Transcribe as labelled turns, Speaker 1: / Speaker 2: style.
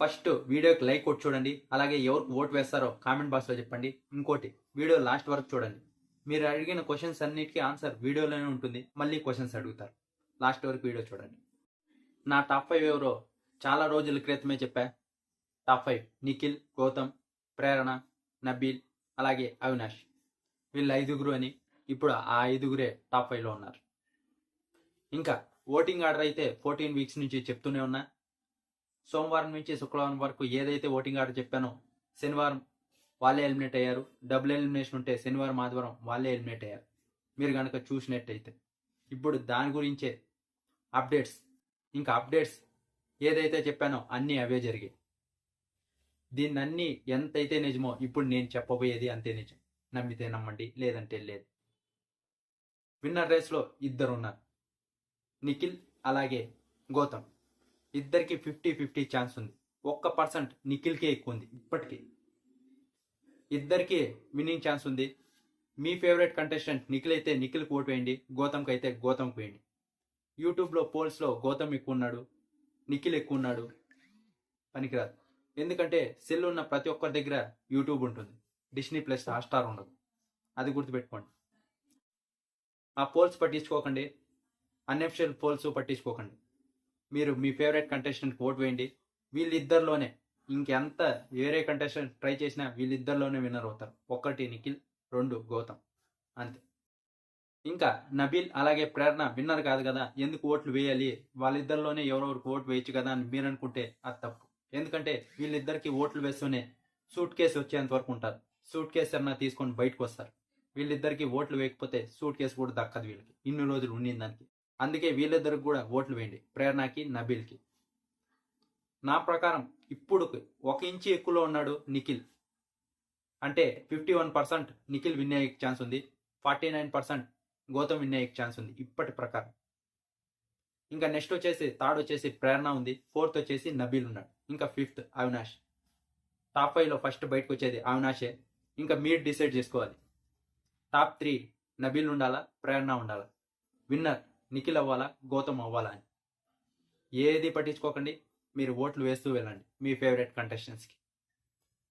Speaker 1: First వీడియోకి like కొట్టి చూడండి. అలాగే ఎవరికి ఓట్ వేస్తారో కామెంట్ బాక్స్లో చెప్పండి. ఇంకోటి వీడియో లాస్ట్ వరకు చూడండి. మీరు అడిగిన క్వశ్చన్స్ అన్నిటికీ ఆన్సర్ వీడియోలోనే ఉంటుంది. మళ్ళీ క్వశ్చన్స్ అడుగుతారు. లాస్ట్ వరకు వీడియో చూడండి. నా టాప్ ఫైవ్ ఎవరో చాలా రోజుల క్రితమే చెప్పా. టాప్ ఫైవ్ నిఖిల్ గౌతమ్ ప్రేరణ నబీల్ అలాగే అవినాష్. వీళ్ళు ఐదుగురు అని ఇప్పుడు ఆ ఐదుగురే టాప్ ఫైవ్లో ఉన్నారు. ఇంకా ఓటింగ్ ఆర్డర్ అయితే ఫోర్టీన్ వీక్స్ నుంచి చెప్తూనే ఉన్నా. సోమవారం నుంచి శుక్రవారం వరకు ఏదైతే ఓటింగ్ ఆర్డర్ చెప్పానో శనివారం వాళ్ళే ఎలిమినేట్ అయ్యారు. డబుల్ ఎలిమినేషన్ ఉంటే శనివారం ఆదివారం వాళ్ళే ఎలిమినేట్ అయ్యారు. మీరు కనుక చూసినట్టయితే ఇప్పుడు దాని గురించే అప్డేట్స్ ఇంకా అప్డేట్స్ ఏదైతే చెప్పానో అన్నీ అవే జరిగాయి. దీన్ని అన్ని ఎంతైతే నిజమో ఇప్పుడు నేను చెప్పబోయేది అంతే నిజం. నమ్మితే నమ్మండి లేదంటే లేదు. విన్నర్ రేస్లో ఇద్దరు ఉన్నారు నిఖిల్ అలాగే గౌతమ్. ఇద్దరికి ఫిఫ్టీ ఫిఫ్టీ ఛాన్స్ ఉంది. ఒక్క పర్సెంట్ నిఖిల్కే ఎక్కువ ఉంది ఇప్పటికీ. ఇద్దరికి విన్నింగ్ ఛాన్స్ ఉంది. మీ ఫేవరెట్ కంటెస్టెంట్ నిఖిల్ అయితే నిఖిల్కి ఓటు వేయండి గౌతమ్కి అయితే గౌతమ్కి వేయండి. యూట్యూబ్లో పోల్స్లో గౌతమ్ ఎక్కువ ఉన్నాడు నిఖిల్ ఎక్కువ ఉన్నాడు పనికిరాదు. ఎందుకంటే సెల్ ఉన్న ప్రతి ఒక్కరి దగ్గర యూట్యూబ్ ఉంటుంది. డిస్నీ ప్లస్ హాట్స్టార్ ఉండదు. అది గుర్తుపెట్టుకోండి. ఆ పోల్స్ పట్టించుకోకండి. అన్ఎఫిషియల్ పోల్స్ పట్టించుకోకండి. మీరు మీ ఫేవరెట్ కంటెస్టెంట్కి ఓట్ వేయండి. వీళ్ళిద్దరిలోనే ఇంకెంత వేరే కంటెస్టెంట్ ట్రై చేసినా వీళ్ళిద్దరిలోనే విన్నర్ అవుతారు. ఒకటి నిఖిల్ రెండు గౌతమ్. అంతే. ఇంకా నబీల్ అలాగే ప్రేరణ విన్నర్ కాదు కదా ఎందుకు ఓట్లు వేయాలి? వాళ్ళిద్దరిలోనే ఎవరెవరికి ఓటు వేయచ్చు కదా అని మీరు అనుకుంటే అది తప్పు. ఎందుకంటే వీళ్ళిద్దరికి ఓట్లు వేస్తూనే సూట్ కేసు వచ్చేంత వరకు ఉంటారు. సూట్ కేసు అన్నా తీసుకొని బయటకు వస్తారు. వీళ్ళిద్దరికి ఓట్లు వేయకపోతే సూట్ కేసు కూడా దక్కదు వీళ్ళకి. ఇన్ని రోజులు ఉండిందానికి అందుకే వీళ్ళిద్దరికి కూడా ఓట్లు వేయండి. ప్రేరణకి నబీల్కి. నా ప్రకారం ఇప్పుడు ఒక ఇంచి ఎక్కువలో ఉన్నాడు నిఖిల్. అంటే fifty one percent Nikhil win అయ్యే ఛాన్స్ ఉంది. Forty nine percent Gautam win అయ్యే ఛాన్స్ ఉంది ఇప్పటి ప్రకారం. ఇంకా నెక్స్ట్ వచ్చేసి థర్డ్ వచ్చేసి ప్రేరణ ఉంది. ఫోర్త్ వచ్చేసి నబీల్ ఉన్నాడు. ఇంకా ఫిఫ్త్ అవినాష్. టాప్ ఫైవ్లో ఫస్ట్ బయటకు వచ్చేది అవినాషే. ఇంకా మీరు డిసైడ్ చేసుకోవాలి. టాప్ త్రీ నబీల్ ఉండాలా ప్రేరణ ఉండాలా? విన్నర్. నిఖిల్ అవ్వాలా గౌతమ్ అవ్వాలా అని. ఏది పట్టించుకోకండి. మీరు ఓట్లు వేస్తూ వెళ్ళండి. మీ ఫేవరెట్ కంటెస్టెంట్స్కి.